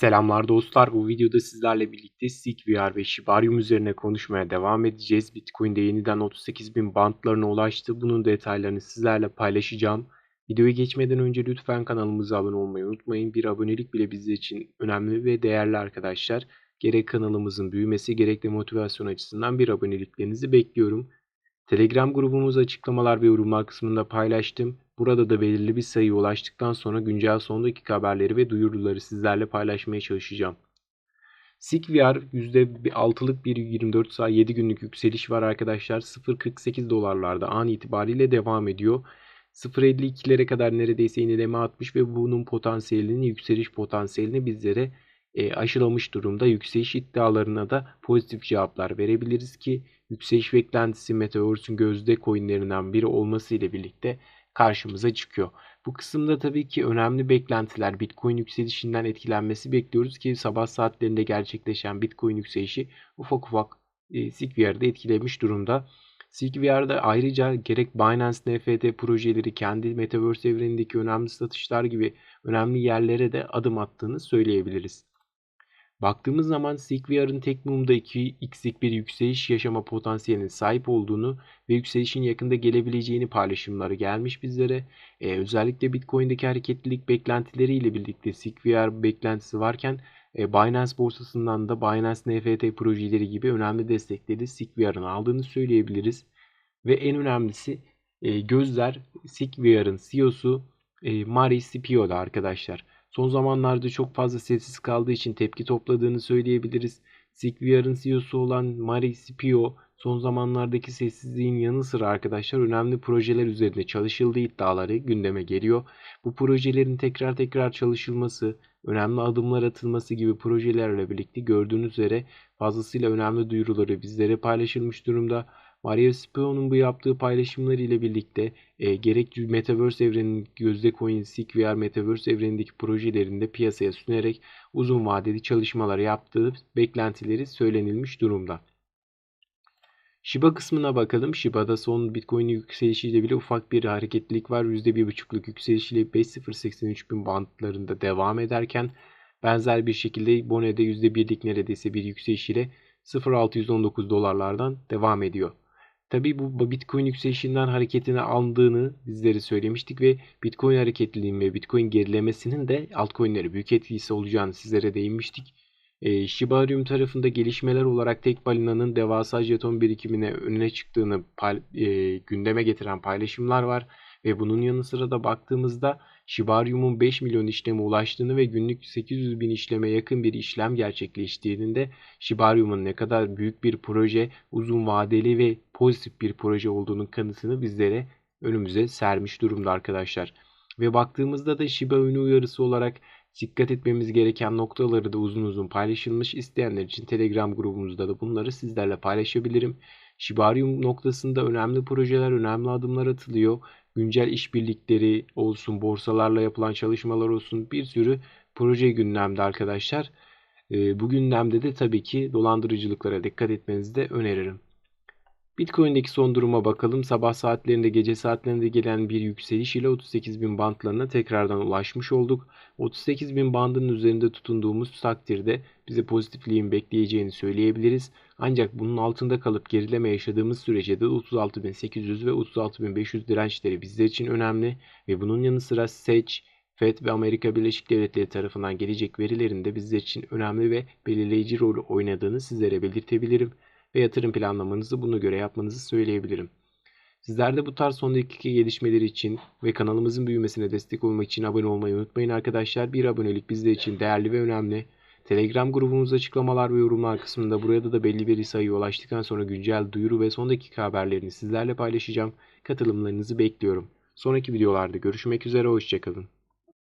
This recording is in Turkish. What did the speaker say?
Selamlar dostlar. Bu videoda sizlerle birlikte SigVR ve Shibarium üzerine konuşmaya devam edeceğiz. Bitcoin'de yeniden 38.000 bantlarına ulaştı. Bunun detaylarını sizlerle paylaşacağım. Videoya geçmeden önce lütfen kanalımıza abone olmayı unutmayın. Bir abonelik bile bizler için önemli ve değerli arkadaşlar. Gerek kanalımızın büyümesi gerek de motivasyon açısından bir aboneliklerinizi bekliyorum. Telegram grubumuz açıklamalar ve yorumlar kısmında paylaştım. Burada da belirli bir sayıya ulaştıktan sonra güncel son dakika haberleri ve duyuruları sizlerle paylaşmaya çalışacağım. SigVR %6'lık bir 24 saat 7 günlük yükseliş var arkadaşlar. 0.48 dolarlarda an itibariyle devam ediyor. 0.52'lere kadar neredeyse inileme atmış ve bunun potansiyelini, yükseliş potansiyelini bizlere e, aşılamış durumda. Yükseliş iddialarına da pozitif cevaplar verebiliriz ki yükseliş beklentisi Metaverse'ün gözde coinlerinden biri olması ile birlikte karşımıza çıkıyor. Bu kısımda tabii ki önemli beklentiler Bitcoin yükselişinden etkilenmesi bekliyoruz ki sabah saatlerinde gerçekleşen Bitcoin yükselişi ufak ufak e, SigVR'de etkilemiş durumda. SigVR'da ayrıca gerek Binance NFT projeleri kendi Metaverse evrenindeki önemli satışlar gibi önemli yerlere de adım attığını söyleyebiliriz. Baktığımız zaman SigVR'ın tek mumda 2x'lik bir yükseliş yaşama potansiyeline sahip olduğunu ve yükselişin yakında gelebileceğini paylaşımları gelmiş bizlere. Ee, özellikle Bitcoin'deki hareketlilik beklentileriyle birlikte SigVR beklentisi varken e, Binance borsasından da Binance NFT projeleri gibi önemli destekleri SigVR'ın aldığını söyleyebiliriz. Ve en önemlisi e, gözler SigVR'ın CEO'su e, Mari Scipio'da arkadaşlar. Son zamanlarda çok fazla sessiz kaldığı için tepki topladığını söyleyebiliriz. SigVR'ın CEO'su olan Mari Scipio son zamanlardaki sessizliğin yanı sıra arkadaşlar önemli projeler üzerinde çalışıldığı iddiaları gündeme geliyor. Bu projelerin tekrar tekrar çalışılması, önemli adımlar atılması gibi projelerle birlikte gördüğünüz üzere fazlasıyla önemli duyuruları bizlere paylaşılmış durumda. Mario Spio'nun bu yaptığı paylaşımlar ile birlikte e, gerek Metaverse evreninin gözde coin SigVR Metaverse evrenindeki projelerinde piyasaya sunarak uzun vadeli çalışmalar yaptığı beklentileri söylenilmiş durumda. Shiba kısmına bakalım. Shiba'da son Bitcoin yükselişiyle bile ufak bir hareketlilik var. %1.5'luk yükselişiyle 5083 bin bandlarında devam ederken benzer bir şekilde Bone'de %1'lik neredeyse bir yükselişiyle 0.619 dolarlardan devam ediyor. Tabii bu Bitcoin yükselişinden hareketine aldığını bizleri söylemiştik ve Bitcoin hareketliliğinin ve Bitcoin gerilemesinin de altcoin'lere büyük etkisi olacağını sizlere değinmiştik. E, Shiba Inu tarafında gelişmeler olarak tek balinanın devasa jeton birikimine önüne çıktığını e, gündeme getiren paylaşımlar var. Ve bunun yanı sıra da baktığımızda Shibarium'un 5 milyon işleme ulaştığını ve günlük 800 bin işleme yakın bir işlem gerçekleştiğinde Shibarium'un ne kadar büyük bir proje, uzun vadeli ve pozitif bir proje olduğunun kanısını bizlere önümüze sermiş durumda arkadaşlar. Ve baktığımızda da Shiba Inu uyarısı olarak dikkat etmemiz gereken noktaları da uzun uzun paylaşılmış. İsteyenler için Telegram grubumuzda da bunları sizlerle paylaşabilirim. Shibarium noktasında önemli projeler, önemli adımlar atılıyor güncel işbirlikleri olsun, borsalarla yapılan çalışmalar olsun bir sürü proje gündemde arkadaşlar. Ee, bu gündemde de tabii ki dolandırıcılıklara dikkat etmenizi de öneririm. Bitcoin'deki son duruma bakalım. Sabah saatlerinde gece saatlerinde gelen bir yükseliş ile 38 bin bandlarına tekrardan ulaşmış olduk. 38 bin bandının üzerinde tutunduğumuz takdirde bize pozitifliğin bekleyeceğini söyleyebiliriz. Ancak bunun altında kalıp gerileme yaşadığımız sürece de 36.800 ve 36.500 dirençleri bizler için önemli ve bunun yanı sıra SEC, FED ve Amerika Birleşik Devletleri tarafından gelecek verilerin de bizler için önemli ve belirleyici rol oynadığını sizlere belirtebilirim ve yatırım planlamanızı buna göre yapmanızı söyleyebilirim. Sizler de bu tarz son dakika gelişmeleri için ve kanalımızın büyümesine destek olmak için abone olmayı unutmayın arkadaşlar. Bir abonelik bizler için değerli ve önemli. Telegram grubumuz açıklamalar ve yorumlar kısmında burada da belli bir sayıya ulaştıktan sonra güncel duyuru ve son dakika haberlerini sizlerle paylaşacağım. Katılımlarınızı bekliyorum. Sonraki videolarda görüşmek üzere, hoşçakalın.